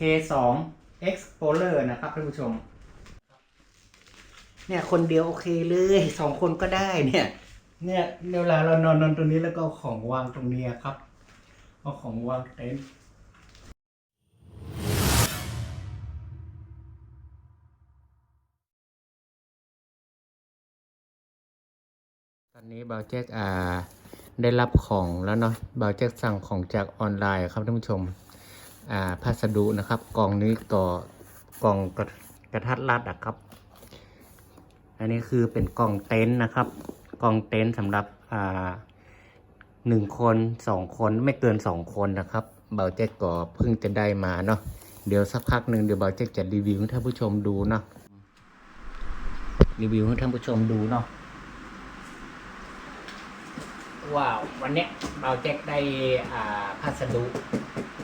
K2 Explorer นะครับท่านผู้ชม เนี่ยคนเดียวโอเคเลยสองคนก็ได้เนี่ย เนี่ยเวลาเรานอนนอนตรงนี้แล้วก็ของวางตรงนี้ครับเอาของวางเต็นท์ตอนนี้บาวแจ็คอ่าได้รับของแล้วเนาะบาวแจ็คสั่งของจากออนไลน์ครับท่านผู้ชม พัสดุนะครับกล่องนี้ต่อกล่องกระกระทัดรัดอะครับ อันนี้คือเป็นกล่องเต็นท์นะครับ กล่องเต็นท์สำหรับหนึ่งคนสองคนไม่เกินสองคนนะครับ เบาเจ๊กก็เพิ่งจะได้มาเนาะเดี๋ยวสักพักหนึ่งเดี๋ยวเบาเจ๊กจะรีวิวให้ท่านผู้ชมดูเนาะรีวิวให้ท่านผู้ชมดูเนาะว้าว วันเนี้ยเบาเจ๊กได้อ่าพัสดุ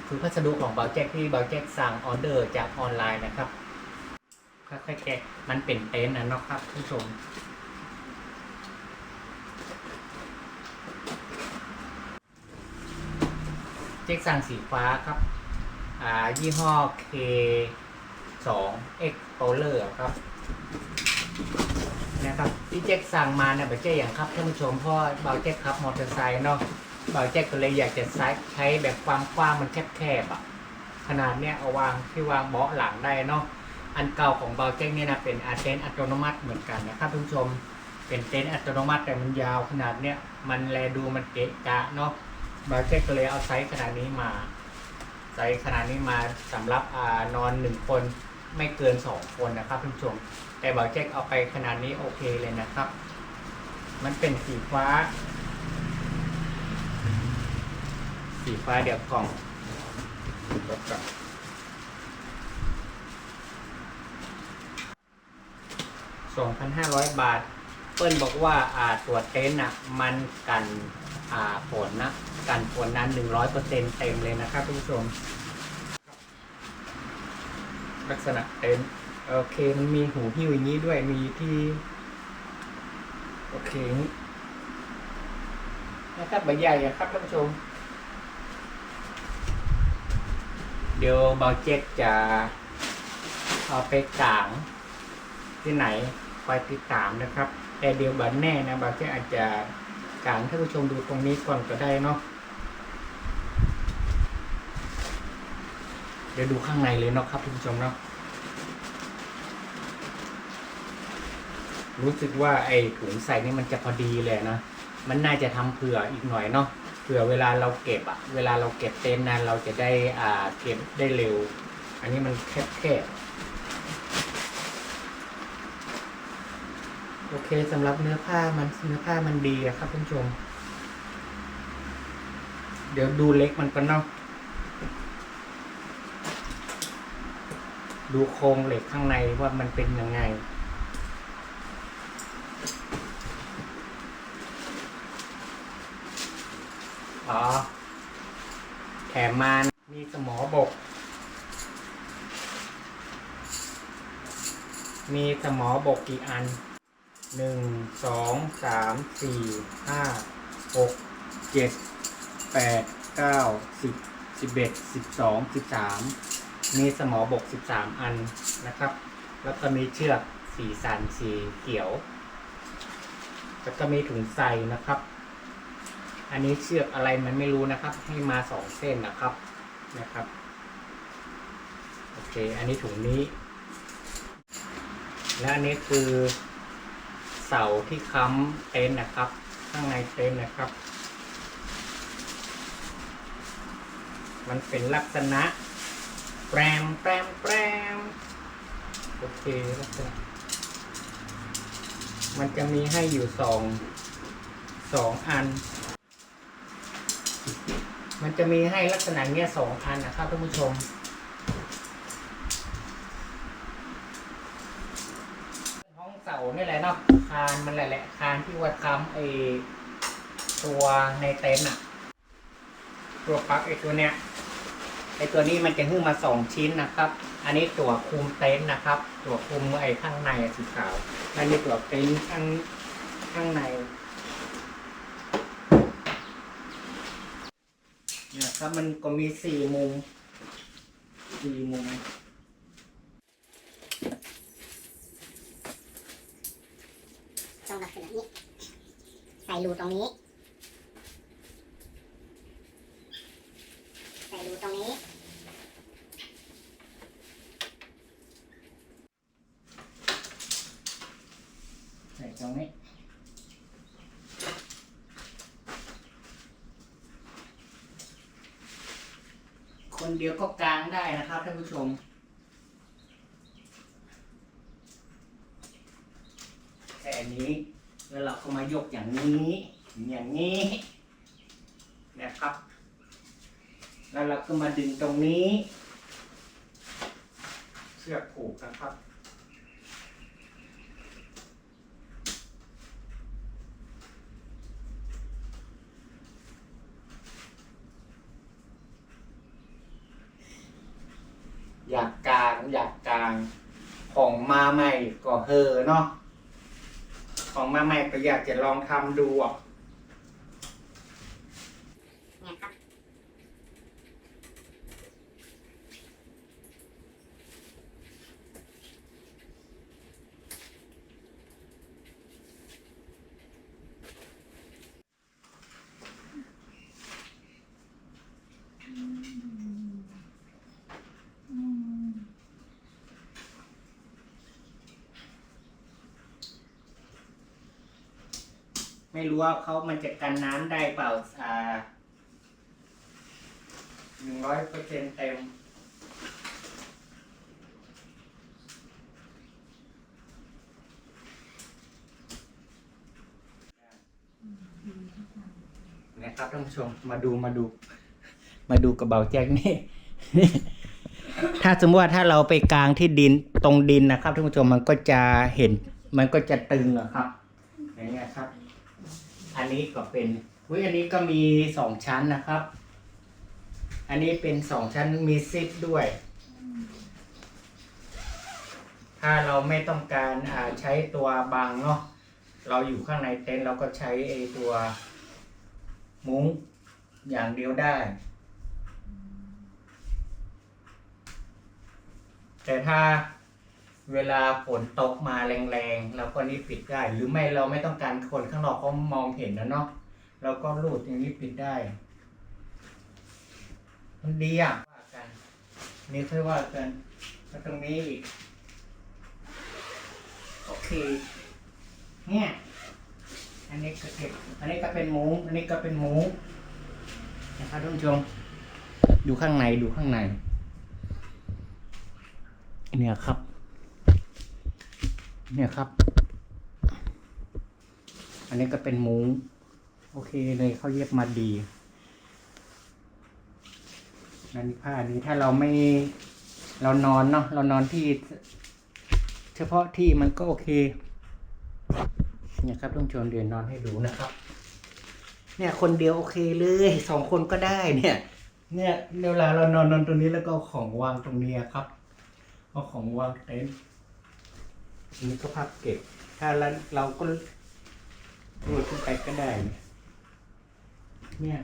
คือพัสดุของเบาเจ๊กที่เบาเจ๊กสั่งออเดอร์จากออนไลน์นะครับค่อยๆแกะมันเป็นเต็นท์นะเนาะครับผู้ชมเจ๊กสั่งสีฟ้าครับอ่ายี่ห้อ K 2 Explorer ครับนะครับที่เจ๊กสั่งมาเนี่ยบบเจ๊อย่างครับท่านผู้ชมเพราะเบาเจ๊กขับมอเตอร์ไซค์เนาะ บาเจ๊กก็เลยอยากจะใช้ใช้แบบความกว้างมันแคบๆอะขนาดเนี้ยเอาวางที่วางเบาะหลังได้เนาะอันเก่าของเบาเจ๊กเนี่ยนะเป็นอาเต็นอัตโนมัติเหมือนกันนะครับท่านผู้ชมเป็นเต็นท์อัตโนมัติแต่มันยาวขนาดเนี้ยมันแลดูมันเกะกะเนาะเบาเจ๊กก็เลยเอาไซส์ขนาดนี้มา ไซส์ขนาดนี้มาสำหรับอานอนหนึ่งคนไม่เกินสองคนนะครับท่านผู้ชม แต่เบาเจ๊กเอาไปขนาดนี้โอเคเลยนะครับ มันเป็นสีฟ้า สีฟ้าเดี๋ยวกล่องกดก่อน2,500บาท เปิ้ลบอกว่าอ่าตัวเต็นท์อะมันกันอ่าฝนนะกันฝนนั้น100%เต็มเลยนะครับทุกผู้ชม ลักษณะเต็นท์โอเคมันมีหูหิ้วอย่างนี้ด้วยมีที่ โอเคอย่างนี้นะครับใบใหญ่อะครับท่านผู้ชม เดี๋ยวเบาเจ็กจะเอาไปกางที่ไหนคอยติดตามนะครับ แต่เดี๋ยวบันแน่นะบางทีอาจจะกางท่านผู้ชมดูตรงนี้ก่อนก็ได้เนาะเดี๋ยวดูข้างในเลยเนาะครับท่านผู้ชมเนาะรู้สึกว่าไอ้ถุงใส่นี่มันจะพอดีเลยนะ มันน่าจะทำเผื่ออีกหน่อยเนาะ เผื่อเวลาเราเก็บอะเวลาเราเก็บเต็นท์นั้นเราจะได้อ่าเก็บได้เร็ว อันนี้มันแคบๆโอเคสำหรับเนื้อผ้ามันเนื้อผ้ามันดีอะครับท่านผู้ชม เดี๋ยวดูเล็กมันก็เนาะดูโครงเหล็กข้างในว่ามันเป็นยังไง อ๋อ แถมมามีสมอบก มีสมอบกกี่อัน หนึ่ง สอง สาม สี่ ห้า หก เจ็ด แปด เก้า สิบ สิบเอ็ด สิบสอง สิบสาม มีสมอบกสิบสามอันนะครับ แล้วก็มีเชือกสีสันสีเขียว แล้วก็มีถุงใส่นะครับ อันนี้เชือกอะไรมันไม่รู้นะครับ ให้มาสองเส้นนะครับนะครับ โอเค อันนี้ถุงนี้ และอันนี้คือเสาที่ค้ำเต็นท์นะครับ ข้างในเต็นท์นะครับ มันเป็นลักษณะแปรมแปรมแปรมโอเคลักษณะมันจะมีให้อยู่สองสองอัน มันจะมีให้ลักษณะเนี้ยสองอันนะครับท่านผู้ชม ห้องเสานี่แหละเนาะคานมันแหละแหละคานที่ว่าค้ำไอตัวในเต็นท์อะตัวปลั๊กไอตัวเนี้ยไอตัวนี้มันจะขึ้นมาสองชิ้นนะครับ อันนี้ตัวคุมเต็นท์นะครับ ตัวคุมไอข้างในสีขาวอันนี้ตัวเต็นท์ข้างข้างในเนี่ย ครับมันก็มีสี่มุมสี่มุมตรงกับคือแบบนี้ ใส่รูตรงนี้ ใส่รูตรงนี้ ใส่ตรงนี้ คนเดียวก็กลางได้นะครับท่านผู้ชม แค่นี้แล้วเราก็มายกอย่างนี้ อย่างนี้นะครับ แล้วเราก็มาดึงตรงนี้ เชือกผูกนะครับ อยากกลางอยางของมาใหม่ก็เฮอเนาะของมาใหม่ก็อยากจะลองทำดูอะ ไม่รู้ว่าเขามันจะกันน้ำได้เปล่าอ่าหนึ่งร้อยเปอร์เซ็นเต็ม นะครับท่านผู้ชมมาดูมาดู มาดูกระเป๋าแจ็คนี่ ถ้าสมมติว่าถ้าเราไปกลางที่ดินตรงดินนะครับท่านผู้ชมมันก็จะเห็น มันก็จะตึงอะครับ อย่างเงี้ยครับ อั นนี้ก็เป็นเฮ้ยอันนี้ก็มีสองชั้นนะครับ อันนี้เป็นสองชั้นมีซิปด้วย ถ้าเราไม่ต้องการอ่าใช้ตัวบังเนาะเราอยู่ข้างในเต็นท์เราก็ใช้ไอตัวมุ้งอย่างเดียวได้ แต่ถ้า เวลาฝนตกมาแรงๆเราก็นี่ปิดได้ หรือไม่เราไม่ต้องการคนข้างนอกเขามองเห็นนะเนาะเราก็รูดอย่างนี้ปิดได้ มันดีอะว่ากันนี่ค่อยว่ากันแล้วตรงนี้อีกโอเค เนี่ย อันนี้ก็เก็บ อันนี้ก็เป็นหมุ้งอันนี้ก็เป็นหมุ้งนะครับท่านผู้ชมดูข้างในดูข้างใน เนี่ยครับ เนี่ยครับ อันนี้ก็เป็นมุ้ง โอเคเลยเขาเย็บมาดีนันผ้านี้ถ้าเราไม่เรานอนเนาะเรานอนที่ เฉพาะที่มันก็โอเคเนี่ยครับต้องชวนเรียนนอนให้ดูนะครับ เนี่ยคนเดียวโอเคเลยสองคนก็ได้เนี่ย เนี่ยเวลาเรานอนนอนตรงนี้แล้วก็ของวางตรงนี้ครับเอาของวางเต็นท์ อันนี้ก็พับเก็บ ถ้าเราเราก็รูดขึ้นไปก็ได้ เนี่ย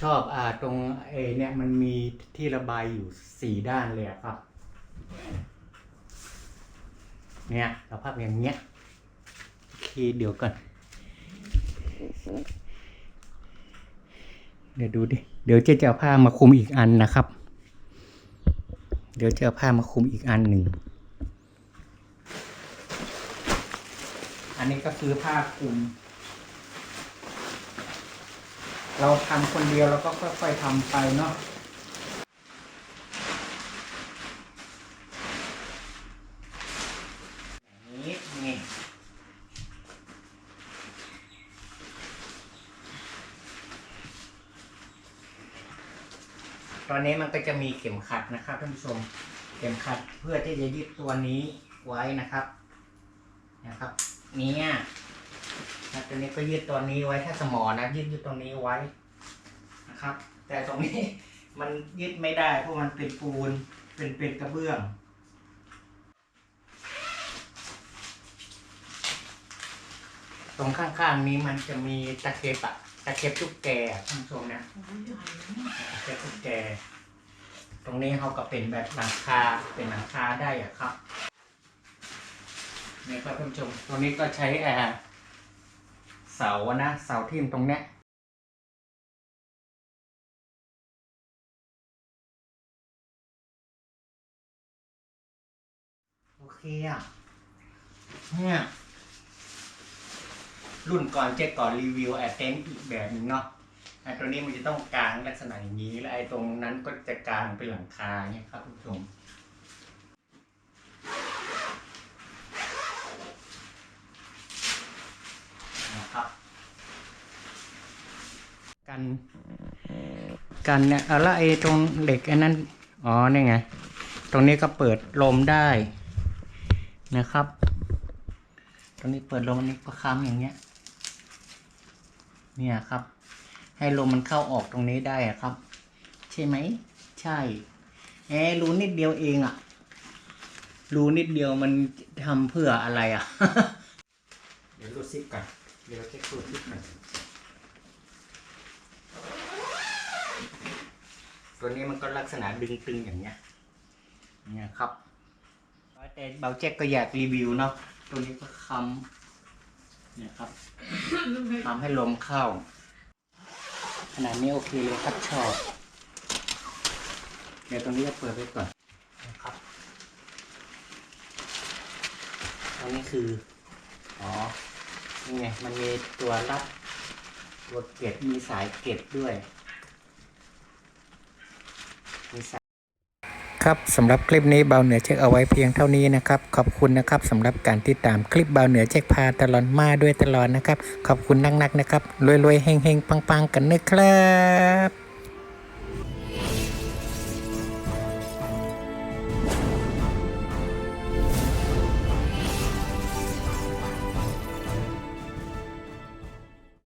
ชอบอ่าตรงเอเนี่ยมันมีที่ระบายอยู่สี่ด้านเลยครับ เนี่ยเราพับอย่างเงี้ยโอเคเดี๋ยวก่อน เดี๋ยวดูดิ เดี๋ยวจะจะเอาผ้ามาคลุมอีกอันนะครับ เดี๋ยวจะเอาผ้ามาคลุมอีกอันหนึ่ง อันนี้ก็คือผ้าคลุม เราทำคนเดียวเราก็ค่อยๆทำไปเนาะ อย่างนี้นี่ ตอนนี้มันก็จะมีเข็มขัดนะครับท่านผู้ชม เข็มขัดเพื่อที่จะยึดตัวนี้ไว้นะครับ นะครับ เนี่ยนะตัวนี้ก็ยึดตัวนี้ไว้ถ้าสมอนะยึดยึดตรงนี้ไว้นะครับ แต่ตรงนี้มันยึดไม่ได้เพราะมันเป็นปูนเป็นเป็นกระเบื้องตรงข้างๆนี้มันจะมีตะเข็บอะ ตะเก็บตุ๊กแกอะท่านผู้ชมนะตะเก็บตุ๊กแก ตรงนี้เขาก็เป็นแบบหลังคาเป็นหลังคาได้อะครับนี่ครับท่านผู้ชมตรงนี้ก็ใช้แอร์เสานะเสาทิ่มตรงเนี้ยโอเคอะเนี่ย รุ่นก่อนเจ๊ก่อนรีวิวแอร์เต็นอีกแบบนึงเนาะไอ้ตัวนี้มันจะต้องกลางลักษณะอย่างนี้ แล้วไอ้ตรงนั้นก็จะกลางเป็นหลังคาเนี่ยครับคุณผู้ชมนะครับกันกันเนี่ยเอาละไอ้ตรงเหล็กไอ้นั้นอ๋อนี่ไง ตรงนี้ก็เปิดลมได้นะครับ ตรงนี้เปิดลมอันนี้ก็ค้ำอย่างเงี้ย เนี่ยครับ ให้ลมมันเข้าออกตรงนี้ได้อะครับ ใช่ไหม ใช่แอร์รูนิดเดียวเองอะรูนิดเดียวมันทำเพื่ออะไรอะเดี๋ยวรูดซิปก่อนเดี๋ยวเช็ครูดซิปก่อนตัวนี้มันก็ลักษณะดึงตึงอย่างเงี้ยเนี่ยครับแต่เบาแจ็คก็อยากรีวิวเนาะตัวนี้ก็คำ เนี่ยครับทำให้ลมเข้า ขนาดนี้โอเคเลยครับชอบเดี๋ยวตรงนี้จะเปิดไว้ก่อนนะครับตรงนี้คือ อ๋อ นี่ไง มันมีตัวรับตัวเกล็ดมีสายเกล็ดด้วย มีสาย ครับสำหรับคลิปนี้เบาเหนือเช็คเอาไว้เพียงเท่านี้นะครับ ขอบคุณนะครับสำหรับการติดตามคลิปเบาเหนือเช็คพาตลอดมาด้วยตลอดนะครับ ขอบคุณนักๆนะครับรวยๆเฮงๆปังๆ กันนะครับ